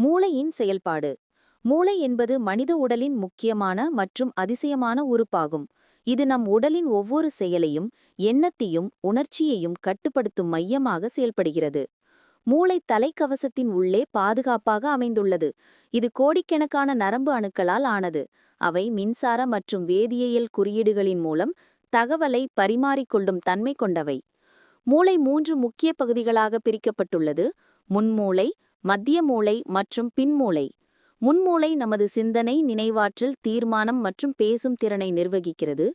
மூளையின் செயல்பாடு. மூளை என்பது மனித உடலின் முக்கியமான மற்றும் அதிசயமான உறுப்பாகும். இது நம் உடலின் ஒவ்வொரு செயலையும் எண்ணத்தையும் உணர்ச்சியையும் கட்டுப்படுத்தும் மையமாக செயல்படுகிறது. மூளை தலைக்கவசத்தின் உள்ளே பாதுகாப்பாக அமைந்துள்ளது. இது கோடிக்கணக்கான நரம்பு அணுக்களால் ஆனது. அவை மின்சார மற்றும் வேதியியல் குறியீடுகளின் மூலம் தகவலை பரிமாறிக்கொள்ளும் தன்மை கொண்டவை. மூளை மூன்று முக்கிய பகுதிகளாக பிரிக்கப்பட்டுள்ளது. முன்மூளை மத்திய மூளை மற்றும் பின்மூளை முன்மூளை நமது சிந்தனை நினைவாற்றல் தீர்மானம் மற்றும் பேசும் திறனை நிர்வகிக்கிறது.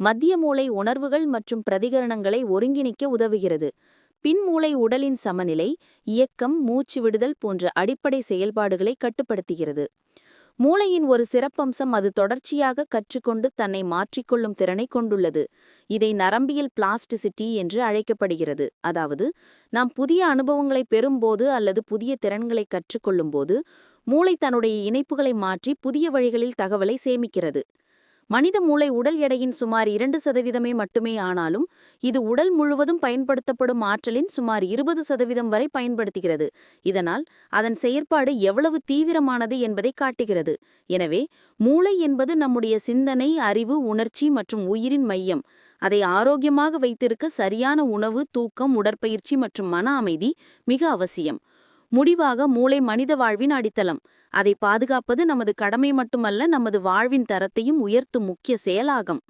மத்திய மூளை உணர்வுகள் மற்றும் பிரதிகரணங்களை ஒருங்கிணைக்க உதவுகிறது. பின்மூளை உடலின் சமநிலை இயக்கம் மூச்சு விடுதல் போன்ற அடிப்படை செயல்பாடுகளை கட்டுப்படுத்துகிறது. மூளையின் ஒரு சிறப்பம்சம் அது தொடர்ச்சியாக கற்றுக்கொண்டு தன்னை மாற்றிக்கொள்ளும் திறனை கொண்டுள்ளது. இதை நரம்பியல் பிளாஸ்டிசிட்டி என்று அழைக்கப்படுகிறது. அதாவது நாம் புதிய அனுபவங்களை பெறும்போது அல்லது புதிய திறன்களை கற்றுக்கொள்ளும்போது மூளை தன்னுடைய இணைப்புகளை மாற்றி புதிய வழிகளில் தகவலை சேமிக்கிறது. மனித மூளை உடல் எடையின் சுமார் இரண்டு சதவீதமே மட்டுமே ஆனாலும் இது உடல் முழுவதும் பயன்படுத்தப்படும் ஆற்றலின் சுமார் இருபது சதவீதம் வரை பயன்படுத்துகிறது. இதனால் அதன் செயற்பாடு எவ்வளவு தீவிரமானது என்பதை காட்டுகிறது. எனவே மூளை என்பது நம்முடைய சிந்தனை அறிவு உணர்ச்சி மற்றும் உயிரின் மையம். அதை ஆரோக்கியமாக வைத்திருக்க சரியான உணவு தூக்கம் உடற்பயிற்சி மற்றும் மன அமைதி மிக அவசியம். முடிவாக மூளை மனித வாழ்வின் அடித்தளம். அதை பாதுகாப்பது நமது கடமை மட்டுமல்ல நமது வாழ்வின் தரத்தையும் உயர்த்தும் முக்கிய செயலாகும்.